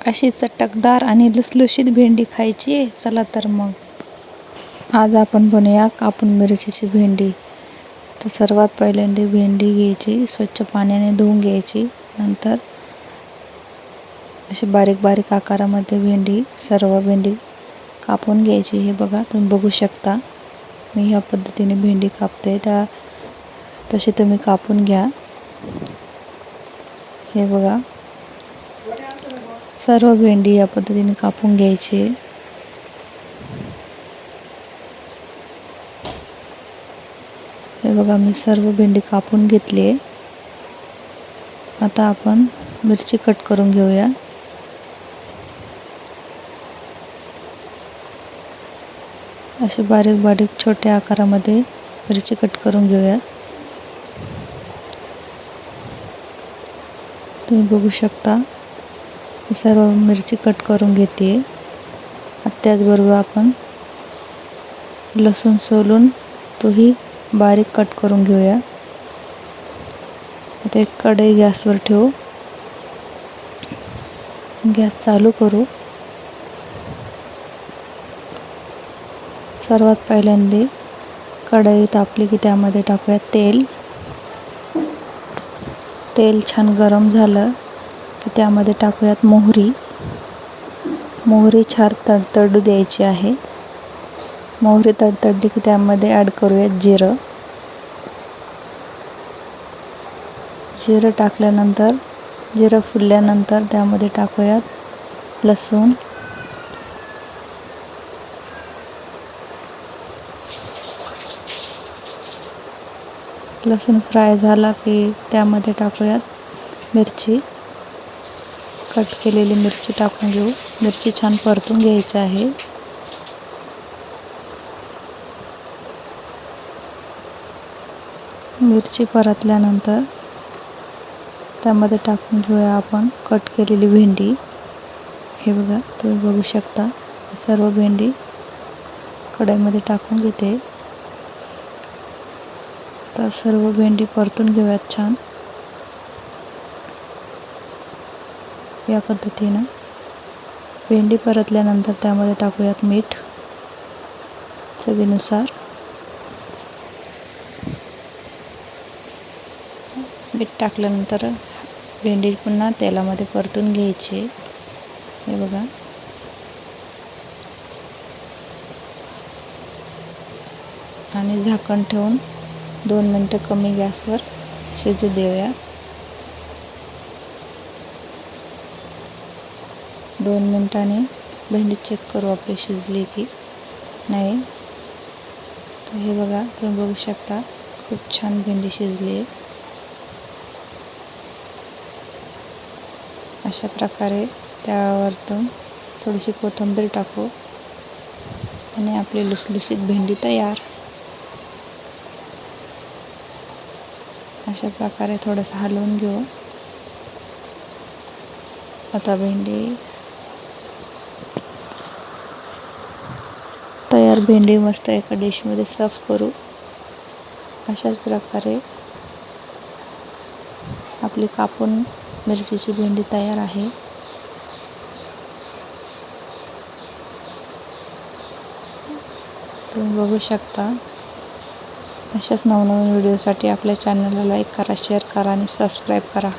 अशी चटकदार आणि लुसलुशीत भेंडी खायची आहे. चला तर मग. आज आपण बनवूया कापून मिरचीची भेंडी. तर सर्वात पहिल्यांदा भेंडी घ्यायची स्वच्छ पाण्याने धुवून घ्यायची. नंतर अशी बारीक बारीक आकारामध्ये भेंडी सर्व भेंडी कापून घ्यायची. हे बघा तुम्ही बघू शकता. मी ह्या पद्धतीने भेंडी कापते. त्या तशी तुम्ही कापून घ्या. हे बघा. सर्व भेंडी या पद्धतीने कापून घ्यायचे. हे बघा मी सर्व भेंडी कापून घेतली. आहे आता आपण मिरची कट करून घेऊया. असे बारीक बारीक छोट्या आकारामध्ये मिरची कट करून घेऊया. तुम्ही बघू शकता. सर्व मिरची कट करून घेते. त्याचबरोबर आपण लसूण सोलून तोही बारीक कट करून घेऊया. आता एक कढई गॅसवर ठेवू. गॅस चालू करू. सर्वात पहिल्यांदा कढई तापली की त्यामध्ये टाकूया तेल. तेल छान गरम झालं. की त्यामध्ये टाकूयात मोहरी. मोहरी छान तडतडू द्यायची आहे. मोहरी तडतडली की त्यामध्ये ॲड करूयात जिरं. जिरं टाकल्यानंतर जिरं फुलल्यानंतर त्यामध्ये टाकूयात लसूण. लसूण फ्राय झाला की त्यामध्ये टाकूयात मिरची. कट केलेली मिरची टाकून घेऊ. मिरची छान परतून घ्यायची आहे. मिरची परतल्यानंतर त्यामध्ये टाकून घेऊया आपण कट केलेली भेंडी. हे बघा तुम्ही बघू शकता. सर्व भेंडी कढईमध्ये टाकून घेते. आता सर्व भेंडी परतून घेऊयात छान. या पद्धतीनं भेंडी परतल्यानंतर त्यामध्ये टाकूयात मीठ चवीनुसार. मीठ टाकल्यानंतर भेंडी पुन्हा तेलामध्ये परतून घ्यायची. हे बघा. आणि झाकण ठेवून दोन मिनटं कमी गॅसवर शिजू देऊया दोन मिनटाने भेंडी चेक करू आपली शिजली की नाही. तर हे बघा तुम्ही बघू शकता खूप छान भेंडी शिजली आहे. अशा प्रकारे त्यावरतून थोडीशी कोथिंबीर टाकू आणि आपली लुसलुशीत भेंडी तयार. अशा प्रकारे थोडंसं हलवून घेऊ. आता भेंडी तयार भेंडी मस्त एका डिशमध्ये सर्व करू. अशाच प्रकारे आपली कापून मिरचीची भेंडी तयार आहे. तुम्ही बघू शकता. अशाच नवनवीन व्हिडिओसाठी आपल्या चॅनलला लाईक करा शेअर करा आणि सबस्क्राईब करा.